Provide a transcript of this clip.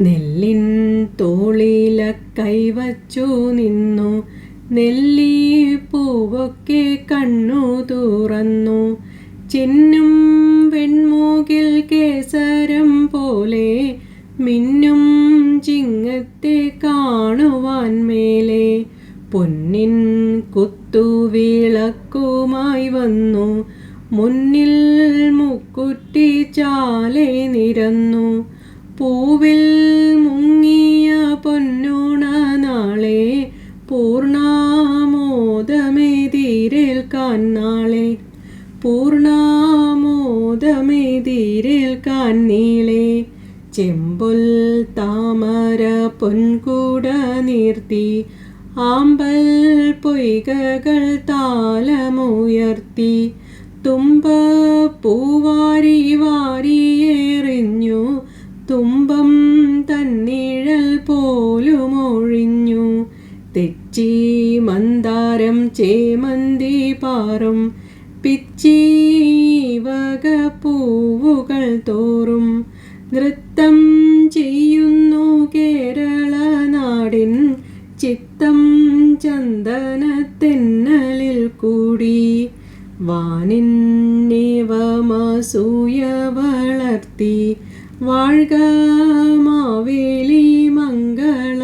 നെല്ലിൻ തോളില കൈവച്ചു നിന്നു. നെല്ലി പൂവൊക്കെ കണ്ണു തുറന്നു. ചിന്നും വെൺമൂകിൽ കേസരം പോലെ മിന്നും ചിങ്ങത്തെ കാണുവാൻ മേലെ. പൊന്നിൻ കുത്തുവിളക്കുമായി വന്നു. മുന്നിൽ മുക്കുറ്റി ചാലെ നിരന്നു. പൂവിൽ മുങ്ങിയ പൊന്നോണ നാളെ പൂർണാമോദമെതിരേൽക്കാൻ നാളെ പൂർണാമോദമെതിരേൽക്കാൻ നീളെ ചെമ്പുൽ താമര പൊൻകൂട നീർത്തി ആമ്പൽ പൊയ്കകൾ താലമുയർത്തി തുമ്പ പൂവാരി തുമ്പം തന്നിഴൽ പോലുമൊഴിഞ്ഞു. തെച്ചി മന്ദാരം ചേമന്തി പാറും. പിച്ചി വക പൂവുകൾ തോറും. നൃത്തം ചെയ്യുന്നു കേരള നാടിൻ. ചിത്തം ചന്ദനത്തെന്നലിൽ കൂടി. വാനിൻ വളർത്തി. മാവേലി മംഗളമൂർത്തി.